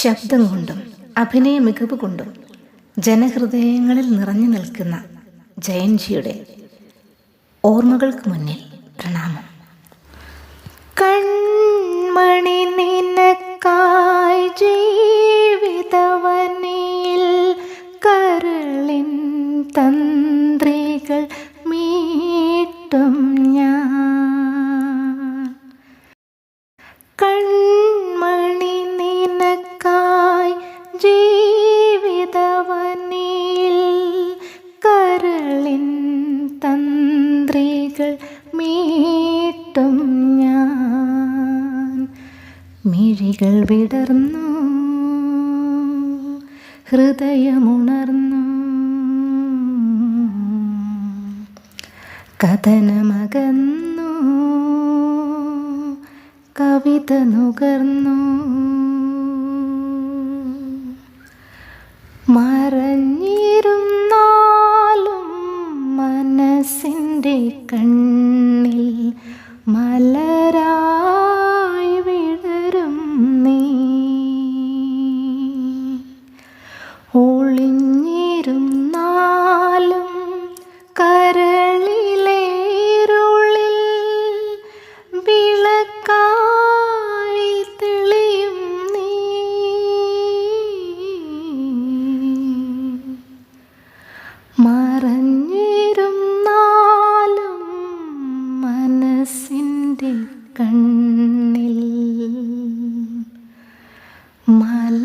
ശബ്ദം കൊണ്ടും അഭിനയ മികവ് കൊണ്ടും ജനഹൃദയങ്ങളിൽ നിറഞ്ഞു നിൽക്കുന്ന ജയൻജിയുടെ ഓർമ്മകൾക്ക് മുന്നിൽ പ്രണാമം. കൺമണി നിനക്കായി ജീവിതവനിൽ കരളിൻ തന്ത്രികൾ മീട്ടും ഞാൻ. കൺമണി തന്ത്രികൾ മീട്ടും ഞാൻ. മിഴികൾ വിടർന്നു ഹൃദയമുണർന്നു. കഥനമകന്നു കവിത നുകർന്നു. എന്റെ കണ്ണിൽ മലരായി വിടരും നീ. ഒളിഞ്ഞിരുന്നാലും കരളിലേരുള്ളിൽ വിളക്കായി തെളിയും നീ. മറഞ്ഞ കണ്ണിൽ മല